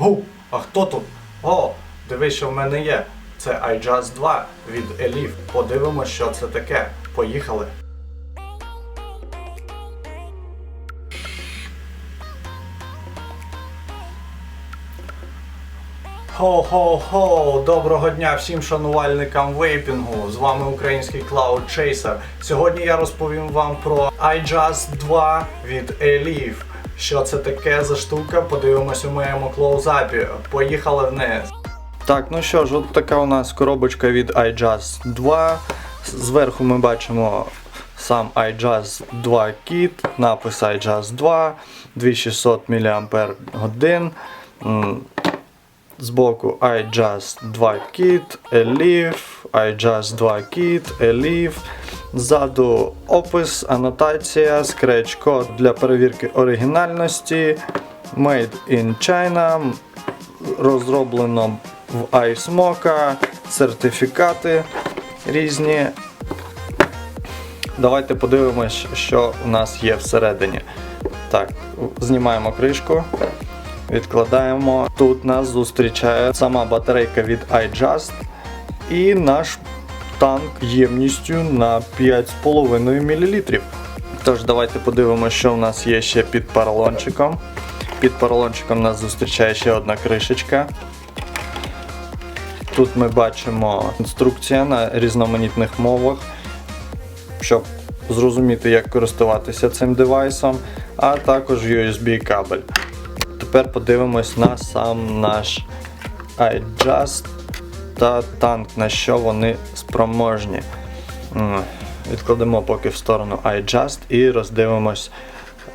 Гу, а хто тут? О, дивись, що в мене є. Це iJust 2 від Elif. Подивимось, що це таке. Поїхали. Хо-хо-хо! Доброго дня всім шанувальникам вейпінгу. З вами український Cloud Chaser. Сьогодні я розповім вам про iJust 2 від Elif. Що це таке за штука? Подивимось у моєму клоузапі. Поїхали вниз. Так, ну що ж, от така у нас коробочка від iJazz 2. Зверху ми бачимо сам iJazz 2 Kit, напис iJazz 2, 2600 мАч. Збоку iJust 2 Kit, Elif, iJust 2 Kit, Elif. Ззаду опис, анотація, scratch код для перевірки оригінальності. Made in China. Розроблено в iSmoke, сертифікати різні. Давайте подивимось, що у нас є всередині. Так, знімаємо кришку. Відкладаємо. Тут нас зустрічає сама батарейка від iJust і наш танк ємністю на 5,5 мл. Тож, давайте подивимося, що у нас є ще під поролончиком. Під поролончиком нас зустрічає ще одна кришечка. Тут ми бачимо інструкція на різноманітних мовах, щоб зрозуміти, як користуватися цим девайсом, а також USB кабель. Тепер подивимось на сам наш iJust та танк, на що вони спроможні. Відкладемо поки в сторону iJust і роздивимось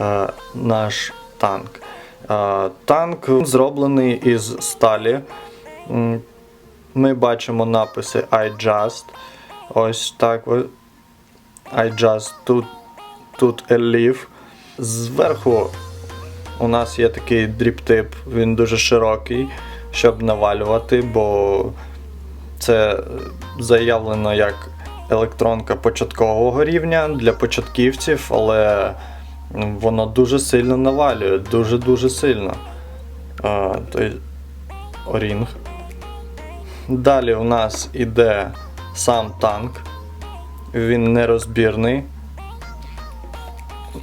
е, наш танк. Е, танк зроблений із сталі. Ми бачимо написи iJust. Ось так. iJust тут, тут Elif. Зверху у нас є такий дріптип, він дуже широкий, щоб навалювати, бо це заявлено як електронка початкового рівня для початківців, але воно дуже сильно навалює, дуже-дуже сильно. А, орінг. Далі у нас іде сам танк. Він нерозбірний.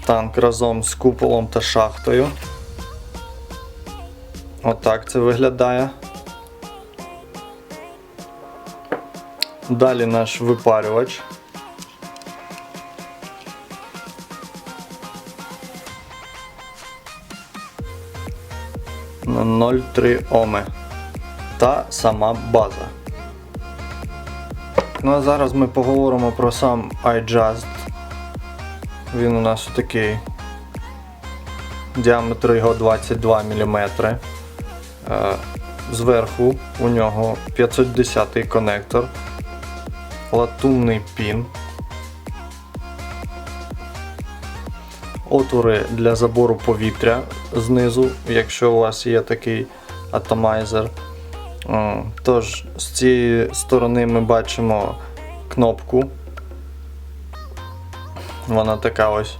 Танк разом з куполом та шахтою. Отак це виглядає. Далі наш випарювач. На 0,3 Оми. Та сама база. Ну а зараз ми поговоримо про сам iJust. Він у нас такий. Діаметр його 22 мм. Е, Зверху у нього 510 конектор, латунний пін, отвори для забору повітря знизу, якщо у вас є такий атомайзер. Е, Тож, з цієї сторони ми бачимо кнопку. Вона така ось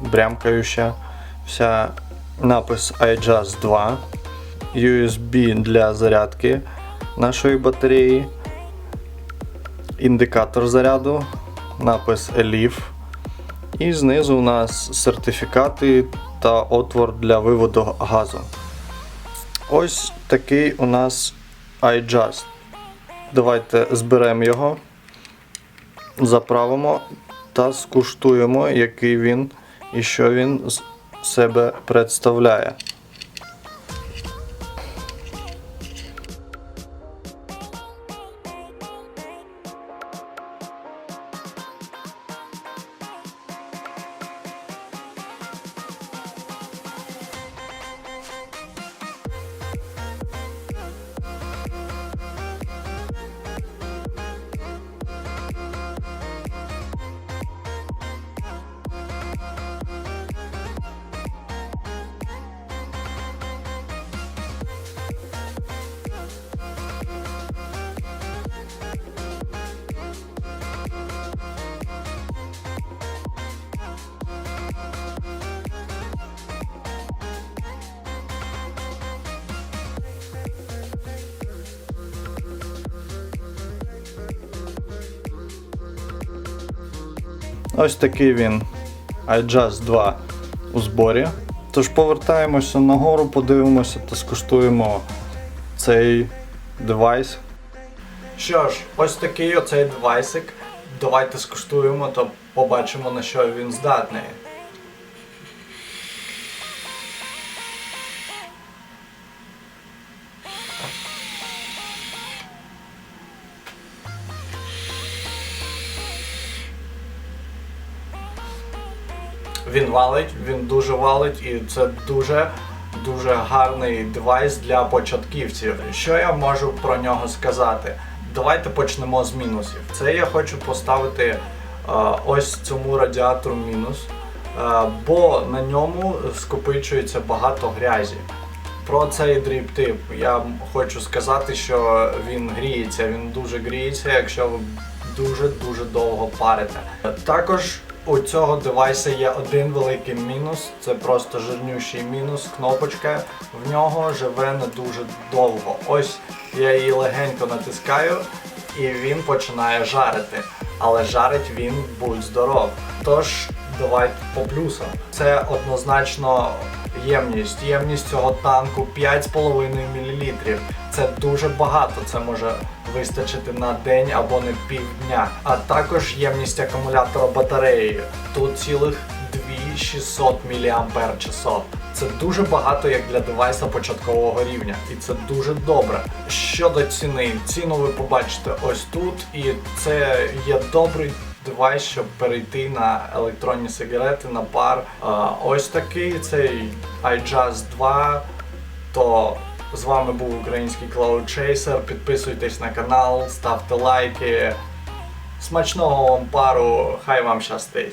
брямкающа. Вся напис iJust 2, USB для зарядки нашої батареї, індикатор заряду, напис Elif. І знизу у нас сертифікати та отвор для виводу газу. Ось такий у нас iJust. Давайте зберемо його заправимо та скуштуємо, який він і що він з себе представляє. Ось такий він iJust 2 у зборі. Тож повертаємося нагору, подивимося та скуштуємо цей девайс. Що ж, ось такий оцей девайсик. Давайте скуштуємо та побачимо на що він здатний. Він валить, він дуже валить, і це дуже дуже гарний девайс для початківців. Що я можу про нього сказати? Давайте почнемо з мінусів. Це я хочу поставити е, ось цьому радіатору мінус, е, бо на ньому скопичується багато грязі. Про цей дріп-тип я хочу сказати, що він гріється, він дуже гріється, якщо ви дуже-дуже довго парите. Також у цього девайса є один великий мінус, це просто жирнющий мінус, кнопочка в нього живе не дуже довго. Ось я її легенько натискаю і він починає жарити. Але жарить він будь здоров. Тож давайте по плюсам. Це однозначно ємність. Ємність цього танку 5,5 мл. Це дуже багато. Це може вистачити на день або не півдня. А також ємність акумулятора батареї. Тут цілих 2600 мАч. Це дуже багато як для девайса початкового рівня, і це дуже добре. Щодо ціни, ціну ви побачите ось тут, і це є добрий девайс, щоб перейти на електронні сигарети, на пар. Ось такий цей iJust 2. То з вами був український Cloud Chaser. Підписуйтесь на канал, ставте лайки. Смачного вам пару, хай вам щастить!